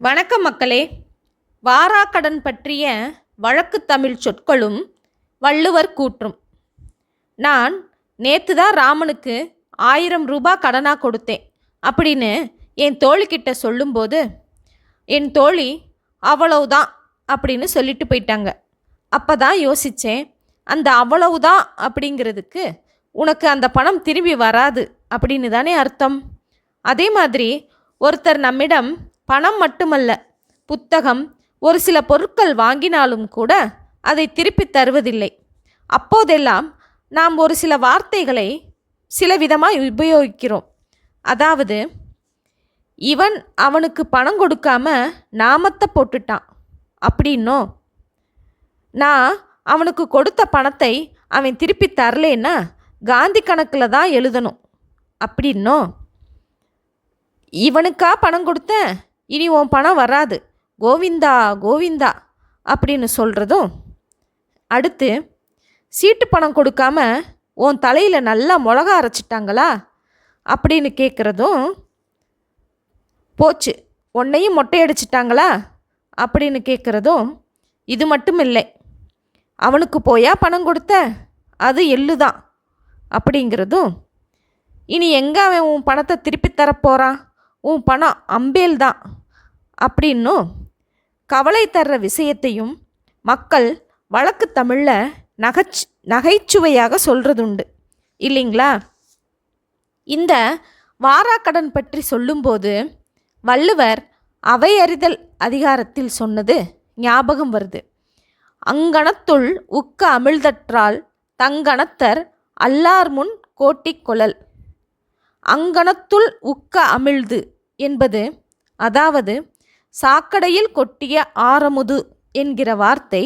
வணக்கம் மக்களே. வாராக்கடன் பற்றிய வழக்கு தமிழ் சொற்களும் வள்ளுவர் கூற்றும். நான் நேற்று தான் ராமனுக்கு ஆயிரம் ரூபாய் கடனாக கொடுத்தேன் அப்படின்னு என் தோழிக்கிட்ட சொல்லும்போது என் தோழி அவ்வளவுதான் அப்படின்னு சொல்லிட்டு போயிட்டாங்க. அப்போ தான் யோசித்தேன் அந்த அவ்வளவுதான் அப்படிங்கிறதுக்கு உனக்கு அந்த பணம் திரும்பி வராது அப்படின்னு தானே அர்த்தம். அதே மாதிரி ஒருத்தர் நம்மிடம் பணம் மட்டுமல்ல. புத்தகம் ஒரு சில பொருட்கள் வாங்கினாலும் கூட அதை திருப்பி தருவதில்லை. அப்போதெல்லாம் நாம் ஒரு சில வார்த்தைகளை சில விதமாக உபயோகிக்கிறோம். அதாவது இவன் அவனுக்கு பணம் கொடுக்காம நாமத்தை போட்டுட்டான். அப்படின்னோ? நான் அவனுக்கு கொடுத்த பணத்தை அவன் திருப்பி தரலேன்னா காந்தி கணக்கில் தான் எழுதணும். அப்படின்னோ? இவனுக்கா பணம் கொடுத்தேன்? இனி உன் பணம் வராது. கோவிந்தா கோவிந்தா அப்படின்னு சொல்கிறதும் அடுத்து சீட்டு பணம் கொடுக்காம உன் தலையில் நல்லா மிளகா அரைச்சிட்டாங்களா அப்படின்னு கேட்குறதும் போச்சு. உன்னையும் மொட்டையடிச்சிட்டாங்களா அப்படின்னு கேட்குறதும் இது மட்டும் இல்லை. அவனுக்கு போயா பணம் கொடுத்த? அது எள்ளு தான் அப்படிங்கிறதும் இனி எங்கே அவன் உன் பணத்தை திருப்பி தரப்போகிறான் உன் பணம் அம்பேல் தான் அப்படின்னும் கவலை தர்ற விஷயத்தையும் மக்கள் வழக்கு தமிழில் நகைச் நகைச்சுவையாக சொல்கிறதுண்டு இல்லைங்களா? இந்த வாராக்கடன் பற்றி சொல்லும்போது வள்ளுவர் அவையறிதல் அதிகாரத்தில் சொன்னது ஞாபகம் வருது. அங்கணத்துள் உக்க அமிழ்தற்றால் தங்கணத்தர் அல்லார் முன் கோட்டிக்கொழல் அங்கணத்துள் உக்க அமிழ்து என்பது அதாவது சாக்கடையில் கொட்டிய ஆரமுது என்கிற வார்த்தை.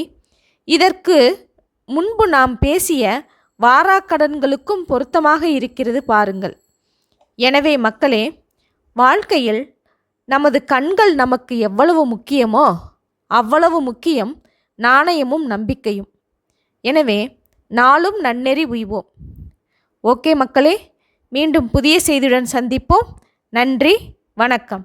இதற்கு முன்பு நாம் பேசிய வாராக்கடன்களுக்கும் பொருத்தமாக இருக்கிறது பாருங்கள். எனவே மக்களே வாழ்க்கையில் நமது கண்கள் நமக்கு எவ்வளவு முக்கியமோ அவ்வளவு முக்கியம் நாணயமும் நம்பிக்கையும். எனவே நாளும் நன்னெறி உய்வோம். ஓகே மக்களே மீண்டும் புதிய செய்தியுடன் சந்திப்போம். நன்றி வணக்கம்.